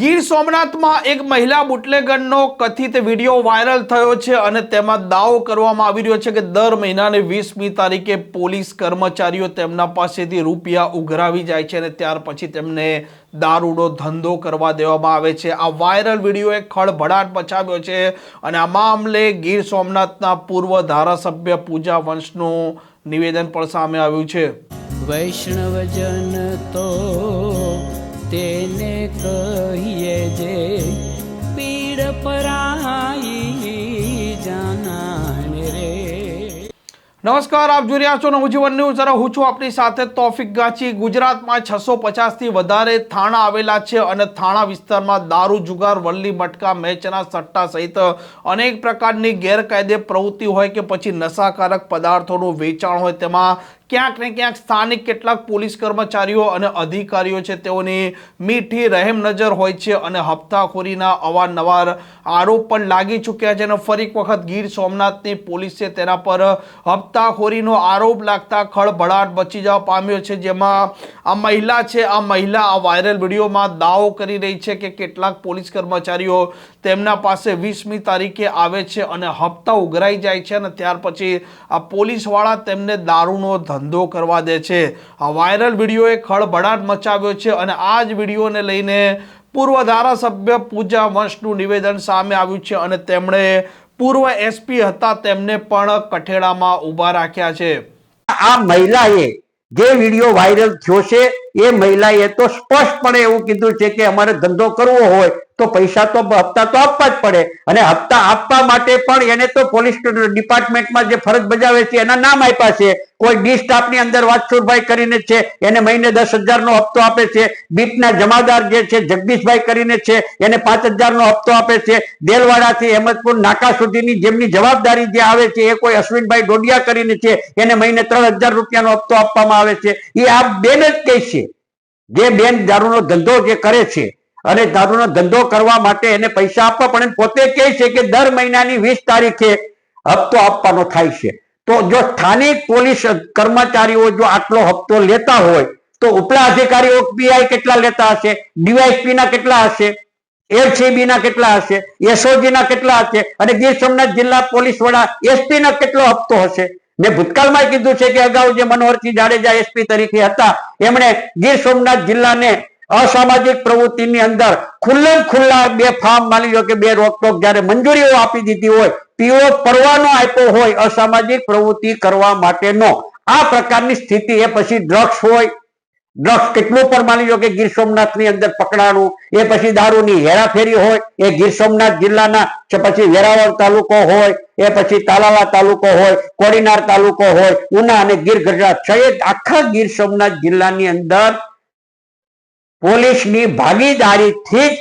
ગીર સોમનાથમાં એક મહિલા બુટલેગરનો કથિત વીડિયો વાયરલ થયો છે અને તેમાં દાવો કરવામાં આવી રહ્યો છે કે દર મહિનાને વીસમી તારીખે પોલીસ કર્મચારીઓ તેમના પાસેથી રૂપિયા ઉઘરાવી જાય છે અને ત્યાર પછી તેમને દારૂનો ધંધો કરવા દેવામાં આવે છે. આ વાયરલ વિડીયોએ ખળભળાટ મચાવ્યો છે અને આ મામલે ગીર સોમનાથના પૂર્વ ધારાસભ્ય પૂજા વંશનું નિવેદન પણ સામે આવ્યું છે. વૈષ્ણવજન તો તેને કહીએ જે પીડ પરાઈ જાનાને રે. નમસ્કાર, આપ જોઈ રહ્યા છો નવજીવન ન્યૂઝ. જરા હું છું આપની સાથે તોફિક ગાચી. ગુજરાતમાં છસો પચાસથી વધારે થાણા આવેલા છે અને થાણા વિસ્તારમાં દારૂ, જુગાર, વલ્લી, મટકા, મેચના સટ્ટા સહિત અનેક પ્રકારની ગેરકાયદે પ્રવૃત્તિ હોય કે પછી નશાકારક પદાર્થોનું વેચાણ હોય તેમાં ક્યાંક ને ક્યાંક સ્થાનિક કેટલાક પોલીસ કર્મચારીઓ અને અધિકારીઓ છે, તેઓની મીઠી રહેમ નજર હોય છે અને હપ્તાખોરીના અવારનવાર આરોપ પણ લાગી ચૂક્યા છે અને ફરી વખત ગીર સોમનાથની પોલીસ તેના પર હપ્તાખોરીનો આરોપ લાગતા ખળભળાટ બચી જવા પામ્યો છે, જેમાં આ મહિલા છે, આ મહિલા આ વાયરલ વિડીયોમાં દાવો કરી રહી છે કે કેટલાક પોલીસ કર્મચારીઓ તેમના પાસે વીસમી તારીખે આવે છે અને હપ્તા ઉઘરાઈ જાય છે અને ત્યાર પછી આ પોલીસવાળા તેમને દારૂનો ધંધો કરવા દે છે. આ વાયરલ વિડીયોએ ખળભળાટ મચાવ્યો છે અને આ જ વિડીયોને લઈને પૂર્વ ધારાસભ્ય પૂજા વંશનું નિવેદન સામે આવ્યું છે અને તેમણે પૂર્વ એસપી હતા તેમને પણ કઠેડામાં ઊભા રાખ્યા છે. આ મહિલાએ જે વીડિયો વાયરલ થયો છે, એ મહિલાએ તો સ્પષ્ટપણે એવું કીધું છે કે અમારે ધંધો કરવો હોય તો પૈસા તો હપ્તા તો આપવા જ પડે. અને હપ્તા આપવા માટે પણ એને તો પોલીસ ડિપાર્ટમેન્ટમાં જે ફરજ બજાવે છે, એના નામ આપ્યા છે. કોઈ ડી સ્ટાફની અંદર વાતસુરભાઈ કરીને છે, એને મહિને દસ હજારનો હપ્તો આપે છે. બીટના જમાદાર જે છે, જગદીશભાઈ કરીને છે, એને પાંચ હજારનો હપ્તો આપે છે. દેલવાડાથી અહેમદપુર, નાકા સુધીની જેમની જવાબદારી જે આવે છે, એ કોઈ અશ્વિનભાઈ ડોડિયા કરીને છે, એને મહિને ત્રણ હજાર રૂપિયાનો હપ્તો આપવામાં આવે છે. એ આ બેન જ કહે છે. જે બેન દારૂનો ધંધો જે કરે છે અને દારૂનો ધંધો કરવા માટે એને પૈસા આપવા, પણ પોતે કહે છે કે દર મહિનાની વીસ તારીખે હપ્તો આપવાનો થાય છે. તો જો સ્થાનિક પોલીસ કર્મચારીઓ જો આટલો હપ્તો લેતા હોય, તો ઉપલા અધિકારીઓ પીઆઈ કેટલા લેતા હશે? ડીવાયસપી ના કેટલા હશે? એલસીબી ના કેટલા હશે? એસઓજી ના કેટલા હશે? અને ગીર સોમનાથ જિલ્લા પોલીસ વડા એસપી ના કેટલો હપ્તો હશે? મેં ભૂતકાળમાં કીધું છે કે અગાઉ જે મનોહરસિંહ જાડેજા એસપી તરીકે હતા, એમણે ગીર સોમનાથ જિલ્લાને અસામાજિક પ્રવૃત્તિની અંદર ખુલ્લે ખુલ્લા બે ફાર્મ માની લો કે બે રોકટોક જયારે મંજૂરીઓ આપી દીધી હોય, પીઓ પરવાનો આપ્યો હોય, અસામાજિક પ્રવૃત્તિ કરવા માટેનો આ પ્રકારની સ્થિતિ એ પછી ડ્રગ્સ હોય. ડ્રગ્સ કેટલું પણ માની લો કે ગીર સોમનાથની અંદર પકડાણું, એ પછી દારૂની હેરાફેરી હોય, એ ગીર સોમનાથ જિલ્લાના પછી વેરાવળ તાલુકો હોય, એ પછી તાલાલા તાલુકો હોય, કોડીનાર તાલુકો હોય, ઉના અને ગીર ગઢડા, છ આખા ગીર સોમનાથ જિલ્લાની અંદર પોલીસની ભાગીદારીથી જ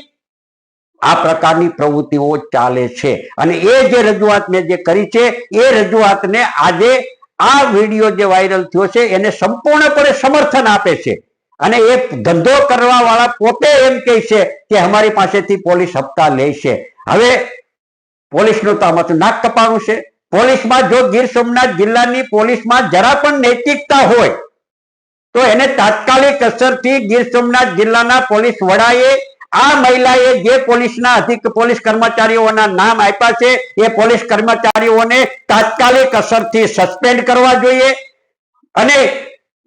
આ પ્રકારની પ્રવૃત્તિઓ ચાલે છે. અને એ જે રજૂઆત મેં જે કરી છે, એ રજૂઆતને આજે આ વીડિયો જે વાયરલ થયો છે, એને સંપૂર્ણપણે સમર્થન આપે છે. અને એ ધંધો કરવા વાળા પોતે એમ કહે છે કે અમારી પાસેથી પોલીસ હપ્તા લે છે. હવે પોલીસનું તો આમાં નાક કપાણું છે. પોલીસમાં જો ગીર સોમનાથ જિલ્લાની પોલીસમાં જરા પણ નૈતિકતા હોય તો એને તાત્કાલિક અસરથી ગીર સોમનાથ જિલ્લાના પોલીસ વડાએ આ મહિલાએ જે પોલીસના અધિક પોલીસ કર્મચારીઓના નામ આપ્યા છે, એ પોલીસ કર્મચારીઓને તાત્કાલિક અસરથી સસ્પેન્ડ કરવા જોઈએ અને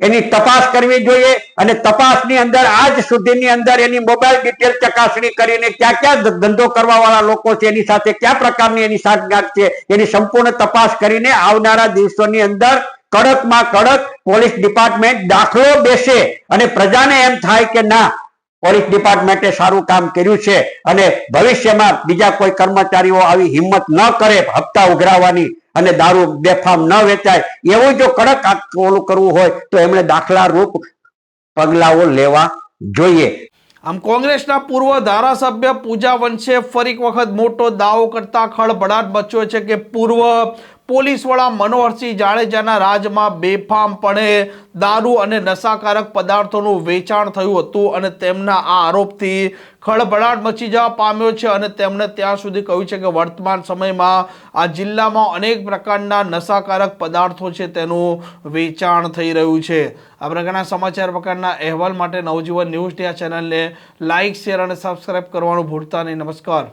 એની તપાસ કરવી જોઈએ અને તપાસની અંદર આજ સુધીની અંદર એની મોબાઈલ ડિટેલ ચકાસણી કરીને ક્યાં ક્યાં ધંધો કરવા વાળા લોકો છે, એની સાથે કયા પ્રકારની એની સાંઠગાંઠ છે, એની સંપૂર્ણ તપાસ કરીને આવનારા દિવસોની અંદર કડકમાં કડક પોલીસ ડિપાર્ટમેન્ટ દાખલો બેસે અને પ્રજાને એમ થાય કે ના, પોલીસ ડિપાર્ટમેન્ટે સારું કામ કર્યું છે અને ભવિષ્યમાં બીજા કોઈ કર્મચારીઓ આવી હિંમત ન કરે, હપ્તા ઉઘરાવવાની અને દારૂ બેફામ ન વેચાય, એવું જો કડક ઓલું કરવું હોય તો એમણે દાખલા રૂપ પગલાઓ લેવા જોઈએ. આમ કોંગ્રેસના પૂર્વ ધારાસભ્ય પૂજા વંશે ફરી વખત મોટો દાવો કરતા ખળભળાટ બચ્યો છે કે પૂર્વ પોલીસ વડા મનોહરસિંહ જાડેજાના રાજમાં બેફામપણે દારૂ અને નશાકારક પદાર્થોનું વેચાણ થયું હતું અને તેમના આ આરોપથી ખળભળાટ મચી જવા પામ્યો છે અને તેમણે ત્યાં સુધી કહ્યું છે કે વર્તમાન સમયમાં આ જિલ્લામાં અનેક પ્રકારના નશાકારક પદાર્થો છે તેનું વેચાણ થઈ રહ્યું છે. આ પ્રકારના સમાચાર પ્રકારના અહેવાલ માટે નવજીવન ન્યૂઝની આ ચેનલને લાઇક શેર અને સબસ્ક્રાઇબ કરવાનું ભૂલતા નહીં. નમસ્કાર.